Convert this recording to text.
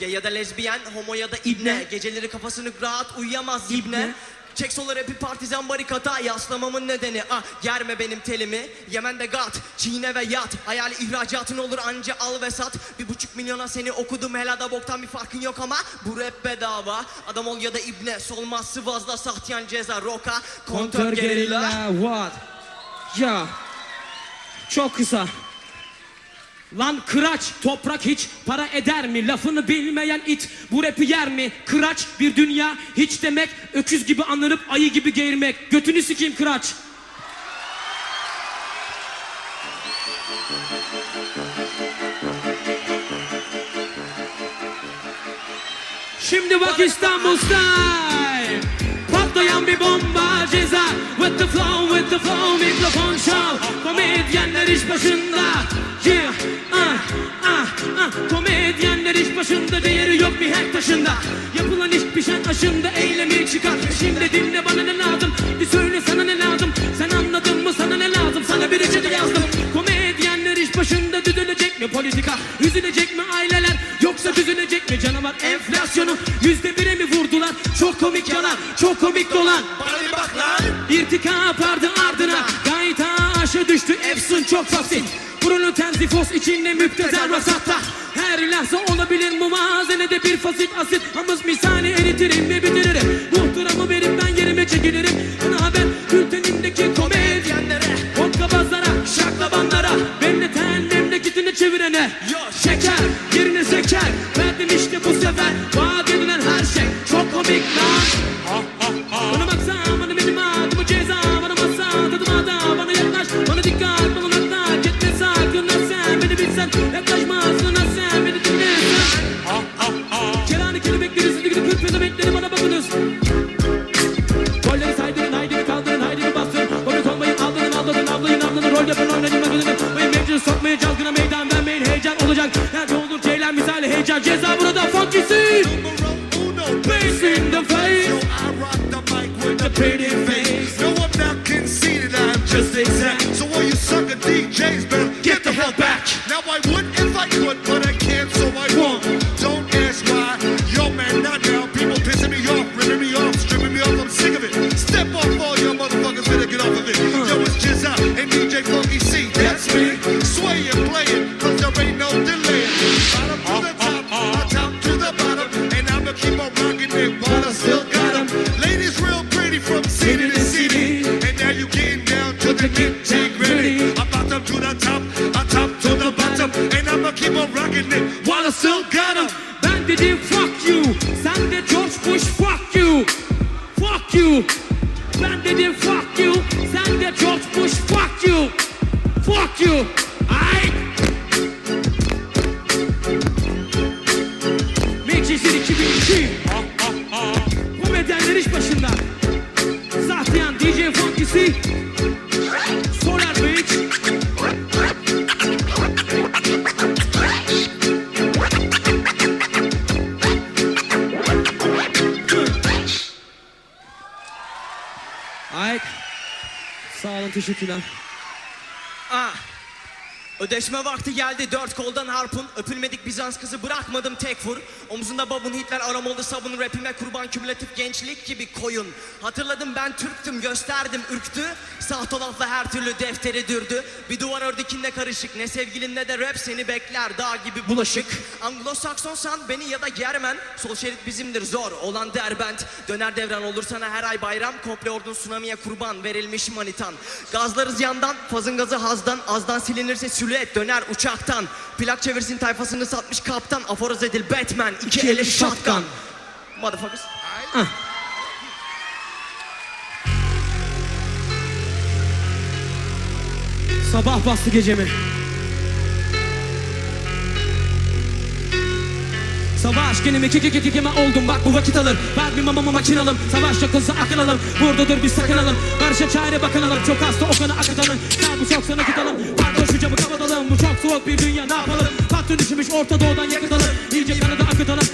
Gay ya da lezbiyen, homo ya da ibne. Geceleri kafasını rahat uyuyamaz ibne. Çek sola rapi partizan barikata Yaslamamın nedeni ah germe benim telimi Yemen'de gat çiğne ve yat Hayali ihracatın olur anca al ve sat Bir buçuk milyona seni okudum helada boktan bir farkın yok ama Bu rap bedava Adam ol ya da ibne solmaz sıvazla Sahtiyan ceza roka Kontör gerilla What? Ya. Çok kısa. Lan kıraç toprak hiç para eder mi? Lafını bilmeyen it bu rapi yer mi? Kıraç bir dünya hiç demek öküz gibi anlanıp ayı gibi geğirmek. Götünü sikeyim kıraç. Şimdi bak İstanbul style Patlayan bir bomba ceza With the flow, with the flow Mikrofon şov Komedyenler iş başında Yeah, Her taşında. Yapılan iş pişen aşında Eylemi çıkar. Şimdi dinle bana ne lazım? Bir söyle sana ne lazım? Sen anladın mı? Sana ne lazım? Sana bir reçete yazdım. Komedyenler iş başında Düzelecek mi politika? Üzülecek mi aileler? Yoksa düzelecek mi canavar? Enflasyonu Yüzde bire mi vurdular? Çok komik yalan Çok komik dolan. Bana bir bak lan. İrtika vardı ardına. Gayta aşağı düştü. Efsun çok fakir Bruno Tenzifos içinde müptezel vasatta Her lahza olabilir muvazenede bir fasit asit. Hamız misali eritirim ve bitiririm. Muhtıramı verip ben yerime çekilirim. Ana haber bültenimdeki komedyenlere Hokkabazlara, şaklabanlara Belleten memleketini çevirene. Şeker yerine zeker. Verdim işte bu sefer Vaat edilen her şey. Çok komik lan burada funkisi Bass in the face. I rock the mic with The pretty keep on rocking it. While I still got 'em. Ben fuck you. Sen George Bush fuck you. Fuck you. Ben fuck you. Sen George Bush fuck you. Fuck you. Ay Manchester 2002 Komedyenler iş başında. Sahtiyan DJ Funkisi. Solar Beach Ay Sağ olun teşekkürler Ah. Ödeşme vakti geldi. Dört koldan harpun. Öpülmedik Bizans kızı. Bırakmadım tek vur. Omzunda babun Hitler aromalı sabun. Rapime kurban kümülatif gençlik gibi koyun. Hatırladım ben Türktüm gösterdim ürktü. Sahte lafla her türlü defteri dürdü. Bir duvar ördekinde karışık. Ne sevgilin ne de rap seni bekler Dağ gibi bulaşık. Anglo-Sakson san beni ya da Germen. Sol şerit bizimdir zor. Olan derbent. Döner devran olur sana her ay bayram. Komple ordun tsunami'ye kurban verilmiş manitan. Gazlarız yandan fazın gazı hazdan. Azdan silinirse silüet döner uçaktan. Plak çevirsin tayfasını satmış kaptan. Aforoz edil Batman. İki, İki eli shotgun. Motherfuckers. Sabah bastı gecemi. Savaş gene mi kiki kiki kime oldum. Bak bu vakit alır. Ver bir mamamı makinalım. Savaş yakılsa akınalım Buradadır biz sakınalım. Barışa çare bakınalım Çok hasta o kanı akıtalım. Sen bu çok sana tutalım Pardon soğuk bir dünya ne yapalım? Patrон düşmüş Orta Doğu'dan yakıtalım İyice kanı da akıtalım